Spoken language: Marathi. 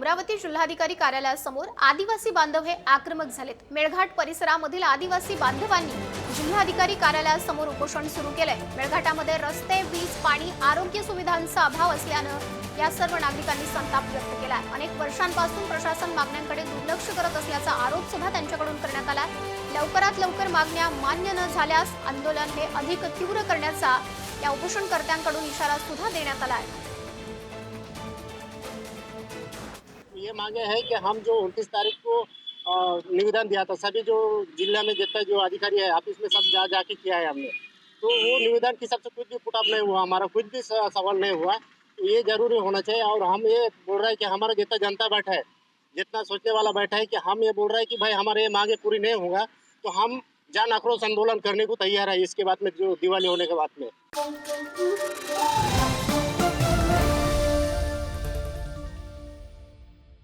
अमरावती जिल्हाधिकारी कार्यालयासमोर आदिवासी बांधव हे आक्रमक झालेत. मेळघाट परिसरामधील आदिवासी बांधवांनी जिल्हाधिकारी कार्यालयासमोर उपोषण सुरू केलंय. मेळघाटामध्ये रस्ते वीज पाणी आरोग्य सुविधांचा अभाव असल्यानं या सर्व नागरिकांनी संताप व्यक्त केला. अनेक वर्षांपासून प्रशासन मागण्यांकडे दुर्लक्ष करत असल्याचा आरोप सुद्धा त्यांच्याकडून करण्यात आला. लवकरात लवकर मागण्या मान्य न झाल्यास आंदोलन हे अधिक तीव्र करण्याचा या उपोषणकर्त्यांकडून इशारा सुद्धा देण्यात आला आहे. ये मांगे है कि हम जो उनतीस तारीख को निवेदन दिया था, सभी जो जिला में जितना जो अधिकारी है ऑफ़िस में सब जा, जाके किया है हमने। तो वो निवेदन की सबसे कुछ भी पुटअप नहीं हुआ, हमारा कुछ भी सवाल नहीं हुआ। तो ये ज़रूरी होना चाहिए और हम ये बोल रहे हैं कि हमारा जितना जनता बैठा है, जितना सोचने वाला बैठा है कि हम ये बोल रहे हैं कि भाई हमारे ये मांगे पूरी नहीं होगा तो हम जन आक्रोश आंदोलन करने को तैयार है। इसके बाद में जो दिवाली होने के बाद में।